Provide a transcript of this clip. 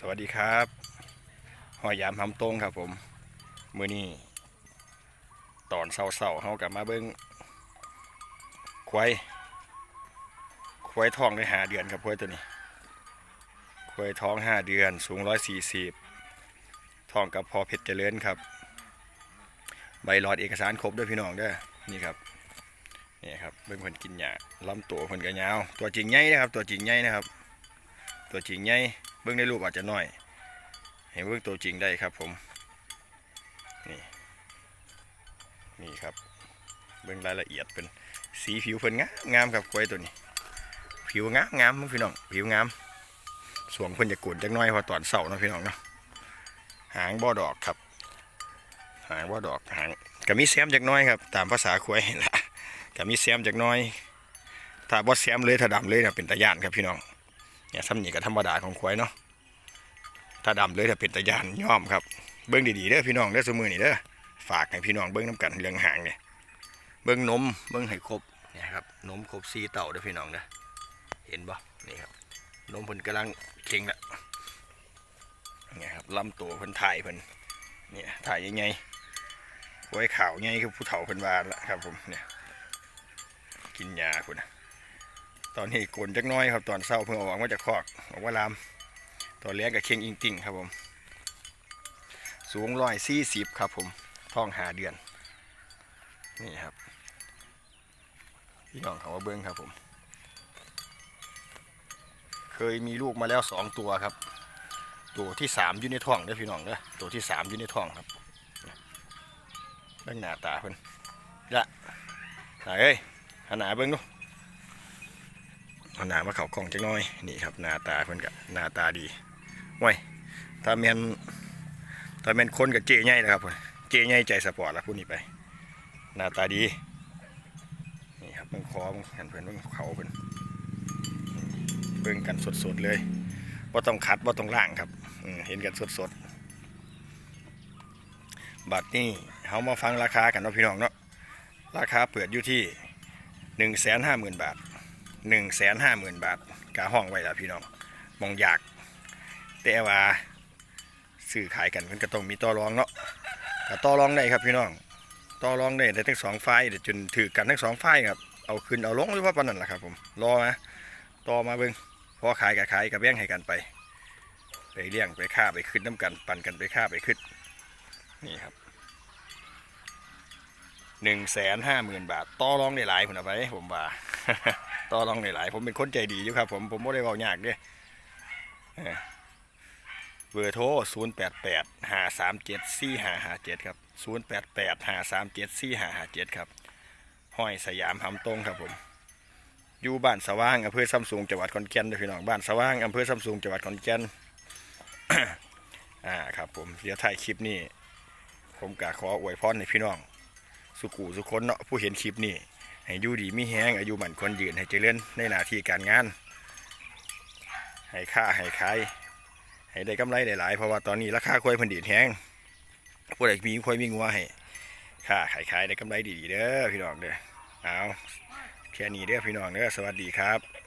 สวัสดีครับหอยยามหำตรงครับผม มือนี้ตอนเศร้าๆเขากลับมาเบิ้งควายควายทองได้หาเดือนครับควายตัวนี้ควายท้องห้าเดือน สูงร้อยสี่สิบทองกับพอเพชรเจริญครับ ใบหลอดเอกสารครบด้วยพี่น้องด้อนี่ครับนี่ครับเบิ้งคนกินหญ้าลำตัวคนกระยาว ตัวจริงใหญ่นะครับ ตัวจริงใหญ่นะครับ ตัวจริงใหญ่ เบิ้องในรูปอาจจะน้อย เห็นเบิ้องตัวจริงได้ครับผมนี่นี่ครับเบิ้องรายละเอียดเป็นสีผิวเพิ่นงามงามครับกล้วยตัวนี้ ผิวงามงามมั้งพี่น้องผิวงามสวงเพิ่นจะกุนจักน้อยพอตอนเสาร์เนาะพี่น้องเนาะหางบ่อดอกครับ หางบ่อดอกหางก็มีแซมจักน้อยครับ ตามภาษาควายนั่นละก็มีแซมจักน้อย ถ้าบ่แซมเลยถ้าดำเลยนี่ยเป็นตะย่านครับพี่น้อง เนี่ยซ้ำนี่ก็ธรรมดาของควายเนาะถ้าดำเลยถ้าเป็นตะยานย่อมครับเบิ้งดีๆเด้อพี่น้องเด้อสมือนี่เด้อฝากให้พี่น้องเบิ้งน้ำกันเรื่องหางเนี่ยเบิ้งนมเบิ้งให้ครบเนี่ยครับนมครบซีเต่าเด้อพี่น้องเด้อเห็นบ่นี่ครับนมเพิ่นกำลังเค็งละเนี่ยครับลำตัวเพิ่นถ่ายเพิ่นเนี่ยถ่ายยังไงไว้ข่าวไงคือผู้เฒ่าเพิ่นว่าละครับผมเนี่ยกินยาคุณนะ ตอนนี้กลนจักน้อยครับตอนเศร้าเพิ่งออกมาจากคอกออกมาลามตอนแรกกับเข่งอิงติ่งครับผม สูงร้อยสี่สิบครับผมท้องหาเดือน นี่ครับพี่น้องเขาว่าเบิ้งครับผม เคยมีลูกมาแล้วสองตัวครับ ตัวที่สามอยู่ในท้องเด้อพี่น้องเด้อตัวที่สามอยู่ในท้องครับเบิ้งหน้าตาเพิ่นละไหนเอ้ยหาหนาเบิ้งดู เอาหนามาเข่ากล่องจักน้อยนี่ครับหน้าตาเพิ่นก็หน้าตาดีว้ยถ้าแมนถ้าแมนคนกับเจใหญ่นะครับเจใหญ่ใจสปอร์ตละพูดนี้ไป หน้าตาดีนี่ครับเบิ่งคอเบิ่งหันเพิ่นเบิ่งเขาเพิ่นเบิ่งกันสดๆเลยว่าต้องคัดว่าต้องล่างครับอืเห็นกันสดๆบัตรนี่เขามาฟังราคากันเนาะพี่น้องเนาะราคาเปิดอยู่ที่หนึ่งแสนห้าหมื่นบาท หนึ่งแสนห้าหมื่นบาทกาห้องไว้แล้วพี่น้องมองอยาก แต่ว่าซื้อขายกันมันก็ต้องมีต่อรองเนาะก็ต่อรองได้ครับพี่น้องต่อรองได้ได้ทั้งสองฝ่ายเดี๋ยวจนถือกันทั้งสองฝ่ายครับเอาขึ้นเอาลงหรือว่าปานนั้นแหละครับผมรอมาต่อมาเบิ่งพอขายกับขายกับแบ่งให้กันไป ไปเลี้ยงไปฆ่าไปขึ้นน้ำกัน ปั่นกันไปฆ่าไปขึ้นนี่ครับหนึ่งแสนห้าหมื่นบาทต่อรองได้หลายคนเอาไปผมว่า ต่อรองหลายๆผมเป็นคนใจดีอยู่ครับ ผมผมไม่ได้เว้ายากเด้เบอร์โทร 0 8 8 5 3 7 4 5 5 7 ครับ 0 8 8 5 3 7 4 5 5 7 ครับ ห้อยสยามหำตรงครับผม อยู่บ้านสว่างอำเภอซัมซุงจังหวัดขอนแก่นพี่น้อง บ้านสว่างอำเภอซัมซุงจังหวัดขอนแก่น อ่าครับผมเดี๋ยวถ่ายคลิปนี้ ผมกะขออวยพรให้พี่น้อง สุกูสุคนเนาะผู้เห็นคลิปนี้ ให้อยู่ดีมีแห้งอายุหมันคนยืนให้เจริญในหน้าที่การงาน ให้ค่าให้ขายให้ได้กำไรหลายๆเพราะว่าตอนนี้ราคาควายพันดีดแห้งผู้ใดมีควายมีงัวให้ค่าขายขายได้กำไรดีๆเด้อพี่น้องเด้อเอาแค่นี้เด้อพี่น้องเด้อสวัสดีครับ